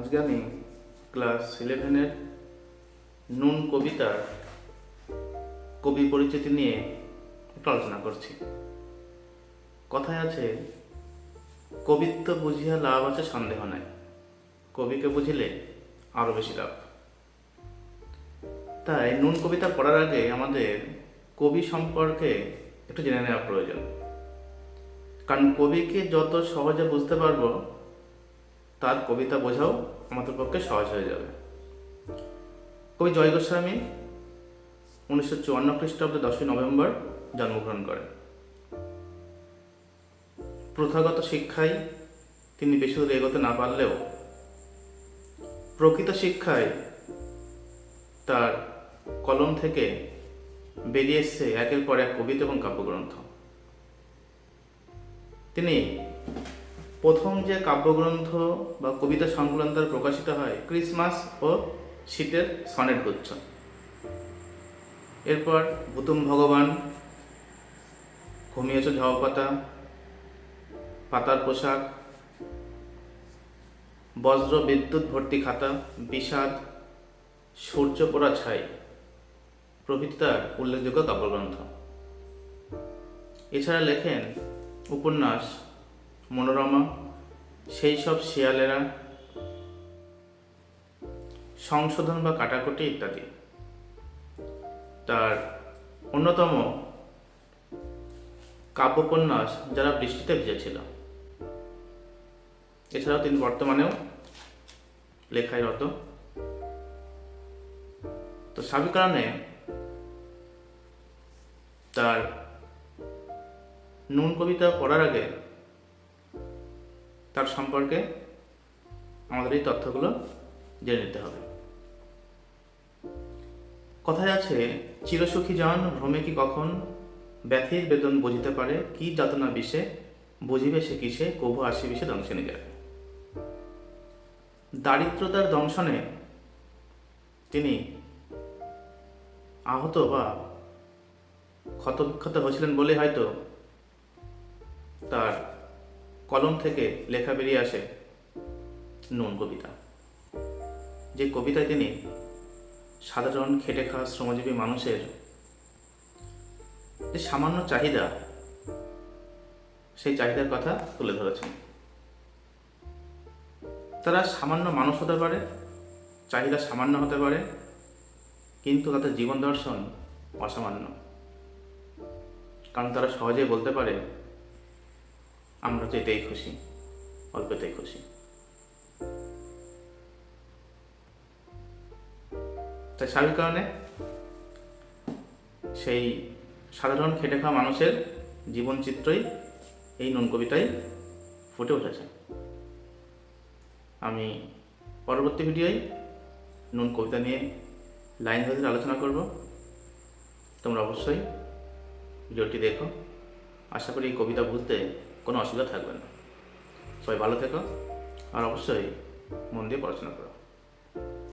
আজকে আমি ক্লাস ইলেভেনের নুন কবিতার কবি পরিচিতি নিয়ে একটু আলোচনা করছি। কথায় আছে, কবিত্ব বুঝিয়া লাভ আছে, সন্দেহ নাই। কবিকে বুঝিলে আরও বেশি লাভ। তাই নুন কবিতা পড়ার আগে আমাদের কবি সম্পর্কে একটু জেনে নেওয়া প্রয়োজন। কারণ কবিকে যত সহজে বুঝতে পারব তার কবিতা বোঝাও আমাদের পক্ষে সহজ হয়ে যাবে। কবি জয় গোস্বামী উনিশশো চুয়ান্ন খ্রিস্টাব্দে দশই নভেম্বর জন্মগ্রহণ করেন। প্রথাগত শিক্ষায় তিনি বেশি দূর এগোতে না পারলেও প্রকৃত শিক্ষায় তার কলম থেকে বেরিয়ে এসছে একের পর এক কবিতা এবং কাব্যগ্রন্থ। তিনি প্রথম যে কাব্যগ্রন্থ বা কবিতা সংকলন তার প্রকাশিত হয়, ক্রিসমাস ও শীতের সনেট গুচ্ছ। এরপর ভুতুম ভগবান, ঘুমিয়েছ ঝাও পাতা, পাতার পোশাক, বজ্র বিদ্যুৎ ভর্তি খাতা, বিষাদ, সূর্য পোড়া ছাই, প্রভৃতি তার উল্লেখযোগ্য কাব্যগ্রন্থ। এছাড়া লেখেন উপন্যাস মনোরমা, সেই সব শিয়ালেরা, সংশোধন বা কাটাকুটি ইত্যাদি। তার অন্যতম কাব্যোপন্যাস যারা বৃষ্টিতে ভিজেছিল। এছাড়াও তিনি বর্তমানেও লেখায় রত। তো স্বাভাবিক কারণে তার নুন কবিতা পড়ার আগে তার সম্পর্কে আমাদের এই তথ্যগুলো জেনে নিতে হবে। কথায় আছে, চিরসুখী জন ভ্রমে কি কখন ব্যথির বেদন বুঝিতে পারে, কি যাতনা বিষে, বুঝিবে সে কিসে, কভু আসি বিষে দংশনে যাবে দারিদ্রতার দংশনে তিনি আহত বা ক্ষতবিক্ষত হয়েছিলেন বলে হয়তো তার কলম থেকে লেখা বেরিয়ে আসে নুন কবিতা। যে কবিতায় তিনি সাধারণ খেটে খাওয়া শ্রমজীবী মানুষের যে সামান্য চাহিদা, সেই চাহিদার কথা তুলে ধরেছেন। তারা সামান্য মানুষ হতে পারে, চাহিদা সামান্য হতে পারে, কিন্তু তাদের জীবন দর্শন অসামান্য। কারণ তারা সহজেই বলতে পারে আমরা তো এটাই খুশি, অল্পতেই খুশি। তাই স্বাভাবিক কারণে সেই সাধারণ খেটে খাওয়া মানুষের জীবন চিত্রই এই নুন কবিতায় ফুটে উঠেছে। আমি পরবর্তী ভিডিওয় নুন কবিতা নিয়ে লাইন ধরে আলোচনা করব। তোমরা অবশ্যই ভিডিওটি দেখো। আশা করি এই কবিতা বুঝতে কোনো অসুবিধা থাকবে না সবাই ভালো থেকো আর অবশ্যই মন দিয়ে পড়াশোনা করো